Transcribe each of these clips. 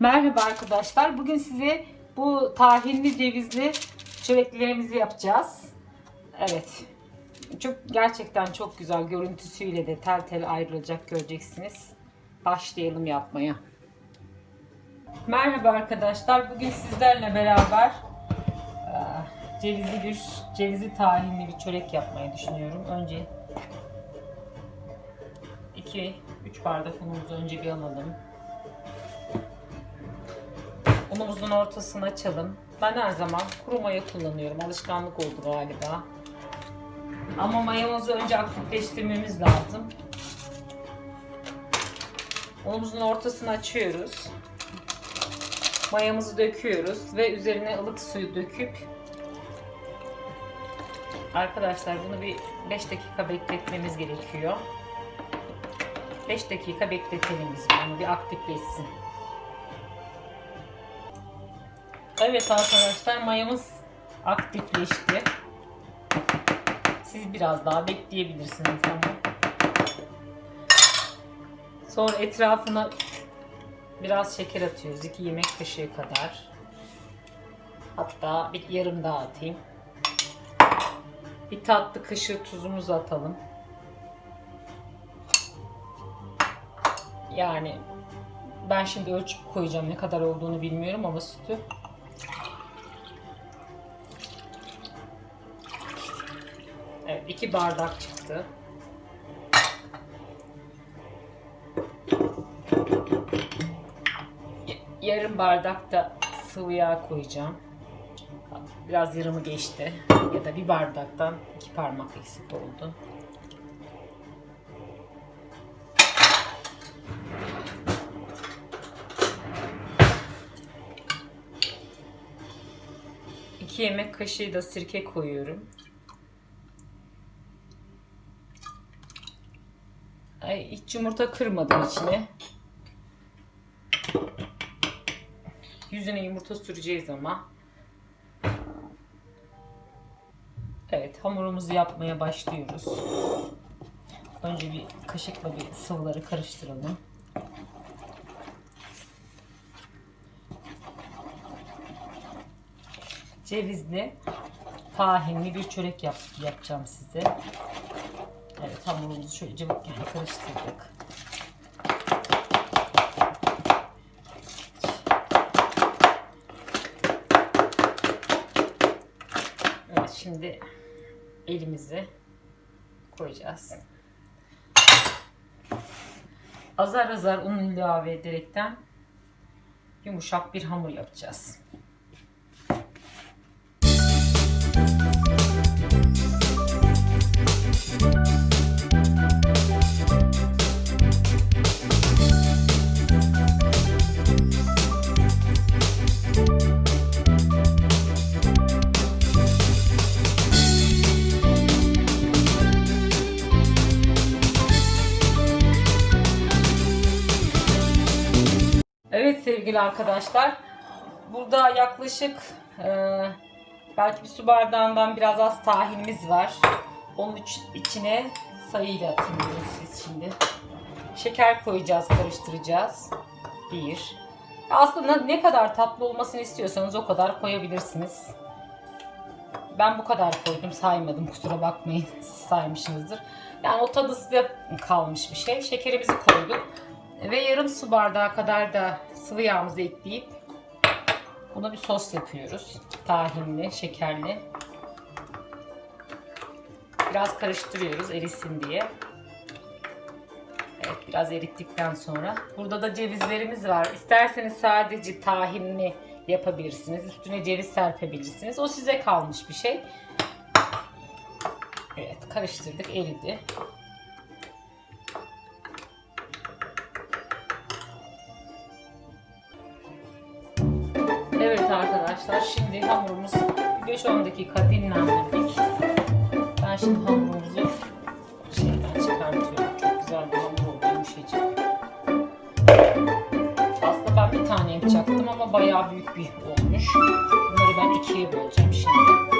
Merhaba arkadaşlar. Bugün size bu tahinli cevizli çöreklerimizi yapacağız. Evet. Çok gerçekten çok güzel görüntüsüyle de tel tel ayrılacak göreceksiniz. Başlayalım yapmaya. Merhaba arkadaşlar. Bugün sizlerle beraber e, cevizli bir cevizli tahinli bir çörek yapmayı düşünüyorum. Önce 2 3 bardak unumuzu önce bir alalım. Unumuzun ortasını açalım. Ben her zaman kuru maya kullanıyorum. Alışkanlık oldu galiba. Ama mayamızı önce aktifleştirmemiz lazım. Unumuzun ortasını açıyoruz. Mayamızı döküyoruz ve üzerine ılık suyu döküp Arkadaşlar bunu bir 5 dakika bekletmemiz gerekiyor. 5 dakika bekletelim biz bunu bir aktifleşsin. Evet arkadaşlar mayamız aktifleşti. Siz biraz daha bekleyebilirsiniz ama. Sonra etrafına biraz şeker atıyoruz. 2 yemek kaşığı kadar. Hatta bir yarım daha atayım. Bir tatlı kaşığı tuzumuzu atalım. Yani ben şimdi ölçüp koyacağım ne kadar olduğunu bilmiyorum ama sütü Evet, iki bardak çıktı. Yarım bardak da sıvı yağ koyacağım. Biraz yarımı geçti. Ya da bir bardaktan iki parmak eksik oldu. İki yemek kaşığı da sirke koyuyorum. Ay, hiç yumurta kırmadım içine. Yüzüne yumurta süreceğiz ama. Evet hamurumuzu yapmaya başlıyoruz. Önce bir kaşıkla bir sıvıları karıştıralım. Cevizli, tahinli bir çörek yap yapacağım size. Hamurumuzu şöyle cıvık yani karıştırdık. Evet şimdi elimizi koyacağız. Azar azar un ilave ederekten yumuşak bir hamur yapacağız. Sevgili arkadaşlar. Burada yaklaşık e, belki bir su bardağından biraz az tahinimiz var. Onun iç- içine sayıyla atıyoruz siz şimdi. Şeker koyacağız, karıştıracağız. Bir. Aslında ne kadar tatlı olmasını istiyorsanız o kadar koyabilirsiniz. Ben bu kadar koydum saymadım kusura bakmayın siz saymışsınızdır. Yani o tadı size kalmış bir şey. Şekerimizi koyduk. Ve yarım su bardağı kadar da sıvı yağımızı ekleyip buna bir sos yapıyoruz. Tahinli, şekerli. Biraz karıştırıyoruz erisin diye. Evet biraz erittikten sonra. Burada da cevizlerimiz var. İsterseniz sadece tahinli yapabilirsiniz. Üstüne ceviz serpebilirsiniz. O size kalmış bir şey. Evet karıştırdık eridi. Arkadaşlar şimdi hamurumuz 5-10 dakika dinlendirdik. Ben şimdi hamurumuzu şeyden çıkartıyorum. Çok güzel bir hamur oldu yumuşacık. Aslında ben bir tane yapacaktım ama bayağı büyük bir olmuş. Bunları ben ikiye böleceğim şimdi.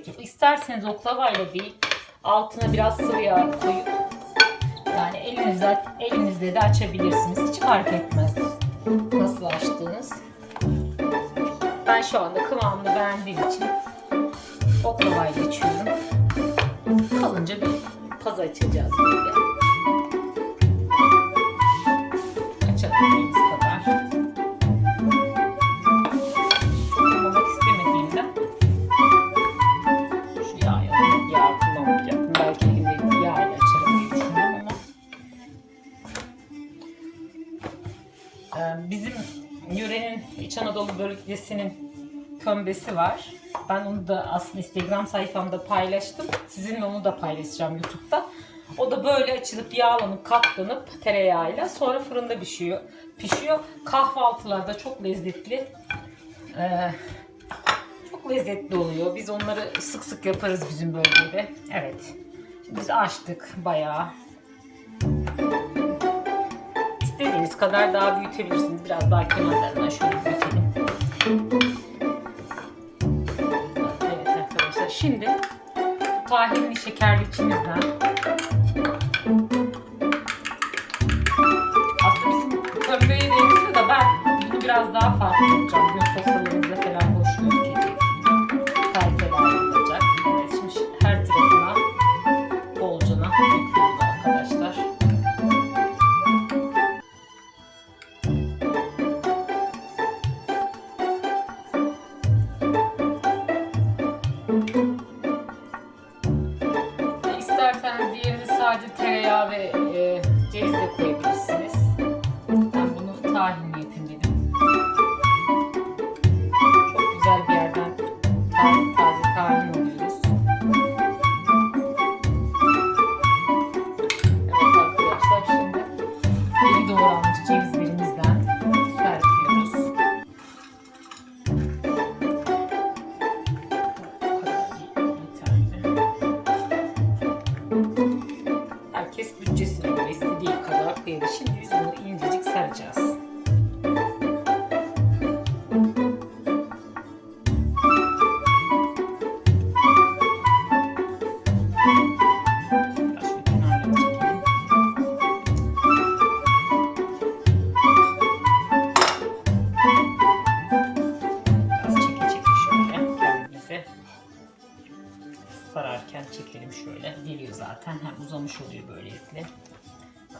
Unlamamıza gerek yok. İsterseniz oklavayla değil altına biraz sıvı yağ koyup yani elinizde, elinizde de açabilirsiniz. Hiç fark etmez nasıl açtığınız. Ben şu anda kıvamını beğendiğim için oklavayla açıyorum. Kalınca bir paz açacağız böyle. Açabildiğimiz bizim yörenin İç Anadolu bölgesinin kömbesi var. Ben onu da aslında Instagram sayfamda paylaştım. Sizinle onu da paylaşacağım YouTube'da. O da böyle açılıp yağlanıp katlanıp tereyağıyla sonra fırında pişiyor. Pişiyor. Kahvaltılarda çok lezzetli. Ee, çok lezzetli oluyor. Biz onları sık sık yaparız bizim bölgede. Evet. Şimdi biz açtık bayağı. Kadar daha büyütebilirsiniz. Biraz daha kenarlarından şöyle büyütelim. Evet arkadaşlar. Şimdi tahinli şekerli içimizden aslında bizim kömbeye benziyor da ben bunu biraz daha farklı yapacağım. Gün sofralarınızda tereyağı ve e, ceviz de koyabilirsiniz. Çekelim şöyle. Geliyor zaten. Hem uzamış oluyor böylelikle.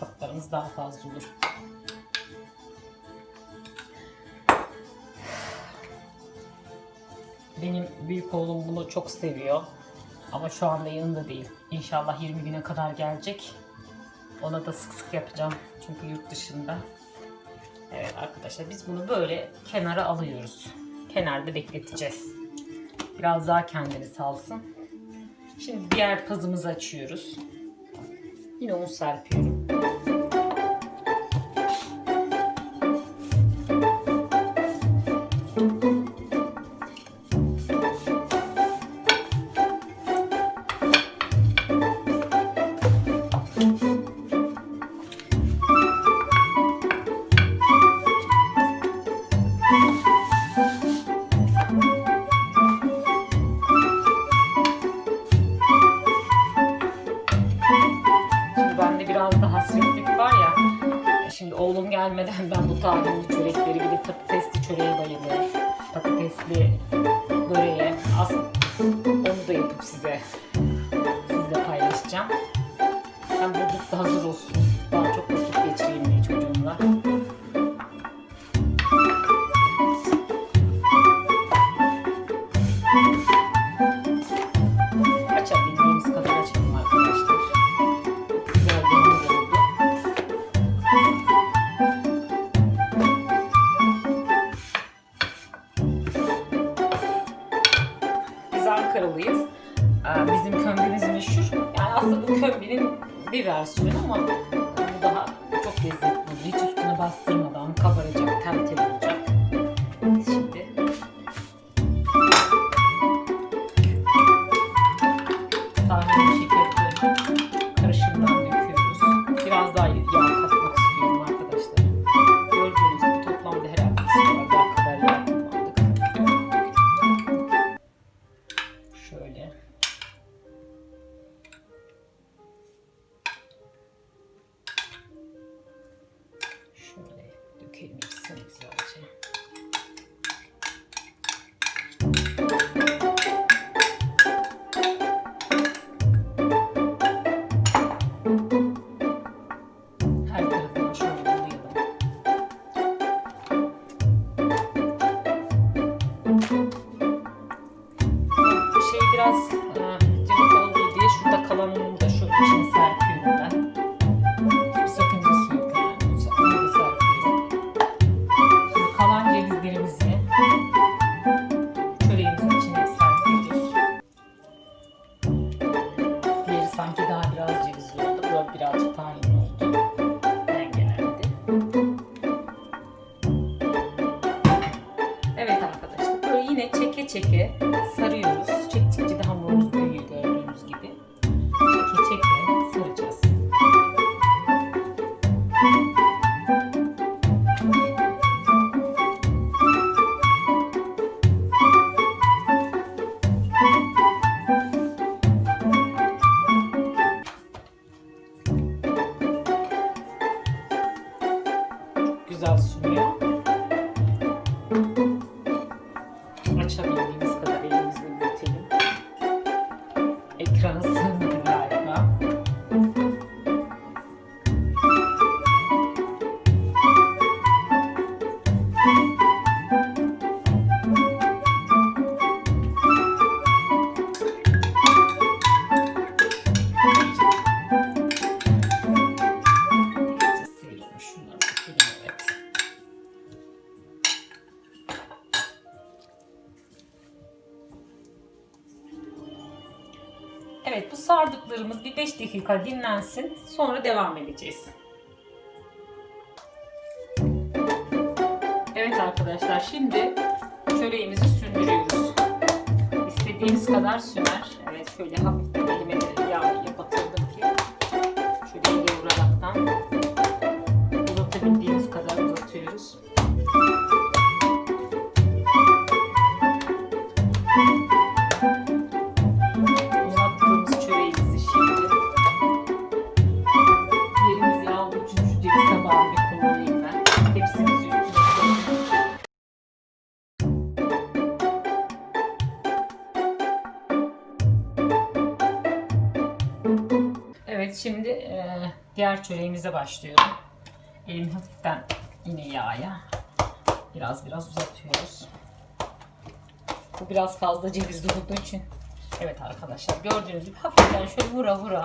Kaplarımız daha fazla olur. Benim büyük oğlum bunu çok seviyor. Ama şu anda yanında değil. İnşallah 20 güne kadar gelecek. Ona da sık sık yapacağım. Çünkü yurt dışında. Evet arkadaşlar biz bunu böyle kenara alıyoruz. Kenarda bekleteceğiz. Biraz daha kendini salsın. Şimdi diğer pazımızı açıyoruz. Yine un serpiyorum. Şimdi oğlum gelmeden ben bu tahinli çörekleri bir de patatesli çöreğe bayılır. Patatesli böreğe. Aslında onu da yapıp size sizle paylaşacağım. Hem buzlukta hazır olsun. Bir versiyonu ama çeke sarıyoruz. Evet bu sardıklarımız bir 5 dakika dinlensin. Sonra devam edeceğiz. Evet arkadaşlar şimdi çöreğimizi sündürüyoruz. İstediğiniz kadar süner. Evet şöyle hafif bir çöreğimize başlıyorum. Elim hafiften yine yağa biraz biraz uzatıyoruz. Bu biraz fazla cevizli olduğu için evet arkadaşlar gördüğünüz gibi hafiften şöyle vura vura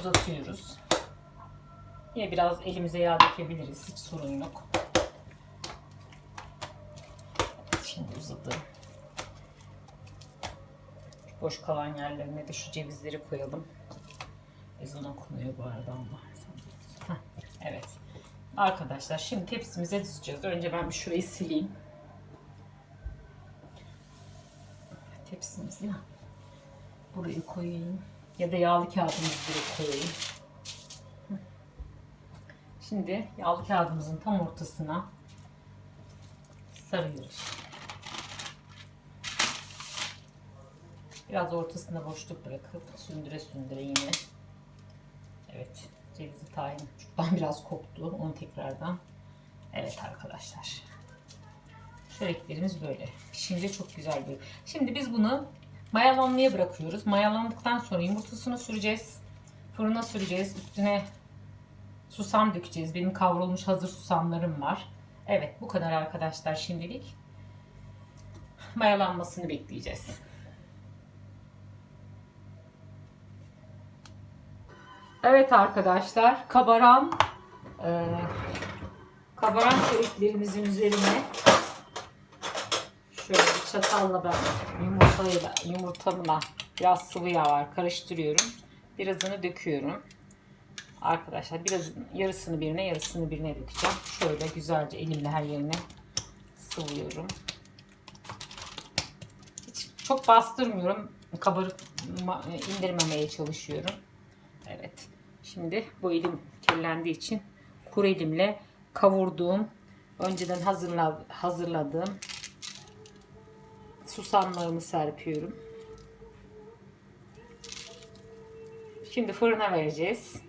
uzatıyoruz. Yine biraz elimize yağ dökebiliriz hiç sorun yok. Şimdi uzadı. Boş kalan yerlerine de şu cevizleri koyalım. Ezan okunuyor bu arada ama. Evet. Arkadaşlar şimdi tepsimize dizeceğiz. Önce ben bir şurayı sileyim. Tepsimizi buraya koyayım. Ya da yağlı kağıdımızı direkt koyayım. Şimdi yağlı kağıdımızın tam ortasına sarıyoruz. Biraz ortasında boşluk bırakıp sündüre sündüre yine. Evet. Cevizli tahin çoktan biraz koktu. Onu tekrardan. Evet arkadaşlar. Çöreklerimiz böyle. Pişince çok güzel bir. Şimdi biz bunu mayalanmaya bırakıyoruz. Mayalandıktan sonra yumurtasını süreceğiz. Fırına süreceğiz. Üstüne susam dökeceğiz. Benim kavrulmuş hazır susamlarım var. Evet bu kadar arkadaşlar şimdilik. Mayalanmasını bekleyeceğiz. Evet arkadaşlar kabaran e, kabaran çöreklerimizin üzerine şöyle bir çatalla ben yumurtayla yumurtamla biraz sıvı yağ var karıştırıyorum. Birazını döküyorum. Arkadaşlar biraz yarısını birine yarısını birine dökeceğim. Şöyle güzelce elimle her yerine sıvıyorum. Hiç çok bastırmıyorum. Kabarık indirmemeye çalışıyorum. Evet. Şimdi bu elim kirlendiği için kuru elimle kavurduğum, önceden hazırla, hazırladığım susamlarımı serpiyorum. Şimdi fırına vereceğiz.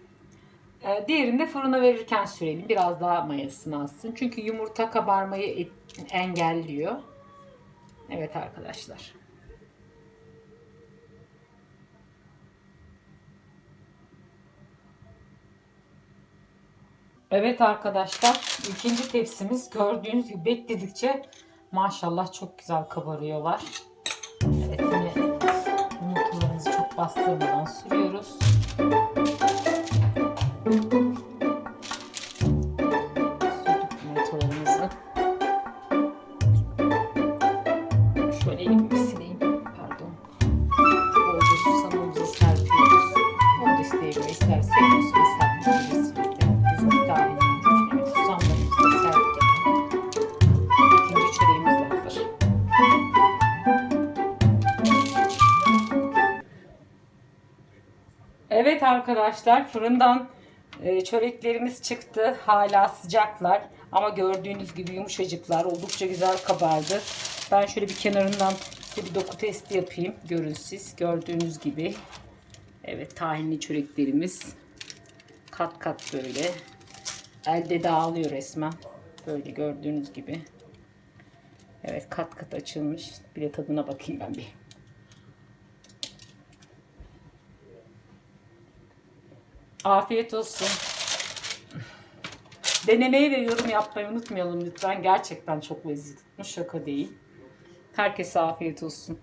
Ee, diğerini de fırına verirken sürelim. Biraz daha mayasını alsın. Çünkü yumurta kabarmayı engelliyor. Evet arkadaşlar. Evet arkadaşlar ikinci tepsimiz gördüğünüz gibi bekledikçe maşallah çok güzel kabarıyorlar. Evet yine yumurtalarımızı çok bastırmadan sürüyoruz. Sürdük yumurtalarımızı. Şöyle elimi arkadaşlar fırından e, çöreklerimiz çıktı. Hala sıcaklar ama gördüğünüz gibi yumuşacıklar. Oldukça güzel kabardı. Ben şöyle bir kenarından size bir doku testi yapayım. Görün siz. Gördüğünüz gibi. Evet tahinli çöreklerimiz. Kat kat böyle. Elde dağılıyor resmen. Böyle gördüğünüz gibi. Evet kat kat açılmış. Bir de tadına bakayım ben bir. Afiyet olsun. Denemeyi ve yorum yapmayı unutmayalım lütfen. Gerçekten çok lezzetli. Şaka değil. Herkese afiyet olsun.